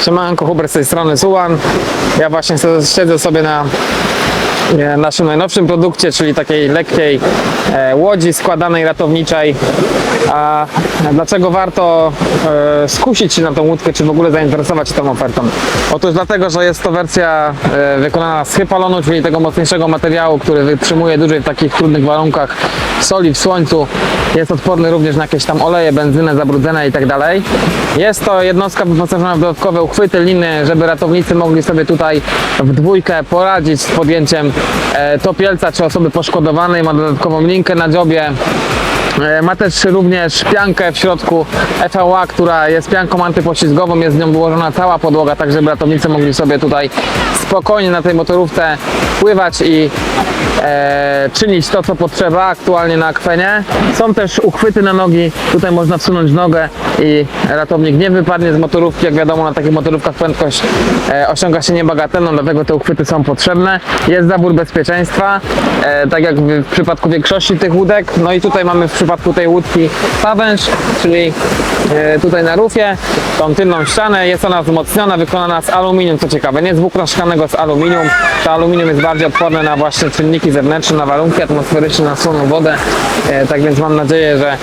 Siemanko, Huber z tej strony Suwan. Ja właśnie siedzę sobie na naszym najnowszym produkcie, czyli takiej lekkiej e, łodzi składanej ratowniczej. A dlaczego warto e, skusić się na tą łódkę, czy w ogóle zainteresować się tą ofertą? Otóż dlatego, że jest to wersja e, wykonana z hypalonu, czyli tego mocniejszego materiału, który wytrzymuje dłużej w takich trudnych warunkach soli w słońcu. Jest odporny również na jakieś tam oleje, benzynę, zabrudzenia i tak. Jest to jednostka wyposażona w dodatkowe uchwyty, liny, żeby ratownicy mogli sobie tutaj w dwójkę poradzić z podjęciem e, topielca czy osoby poszkodowanej. Ma dodatkową linkę na dziobie. E, Ma też również piankę w środku FVA, która jest pianką antypoślizgową, jest z nią wyłożona cała podłoga, tak żeby ratownicy mogli sobie tutaj spokojnie na tej motorówce pływać i e, czynić to, co potrzeba aktualnie na akwenie. Są też uchwyty na nogi, tutaj można wsunąć nogę i ratownik nie wypadnie z motorówki. Jak wiadomo, na takich motorówkach prędkość e, osiąga się niebagatelną, dlatego te uchwyty są potrzebne. Jest zabór bezpieczeństwa, e, tak jak w, w przypadku większości tych łódek. No i tutaj mamy w przypadku tej łódki pawęż, czyli e, tutaj na rufie, tą tylną ścianę. Jest ona wzmocniona, wykonana z aluminium, co ciekawe, nie z włókna szklanego, z aluminium. To aluminium jest bardziej odporne na właśnie czynniki zewnętrzne, na warunki atmosferyczne, na słoną wodę. E, tak więc mam nadzieję, że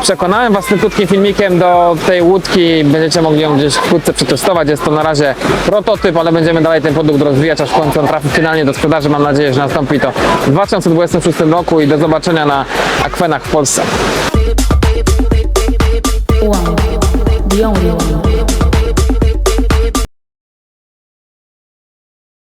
przekonałem Was tym krótkim filmikiem do tej łódki. Będziecie mogli ją gdzieś wkrótce przetestować. Jest to na razie prototyp, ale będziemy dalej ten produkt rozwijać, aż w końcu on trafi finalnie do sprzedaży. Mam nadzieję, że nastąpi to w 2026 roku i do zobaczenia na akwenach w Polsce.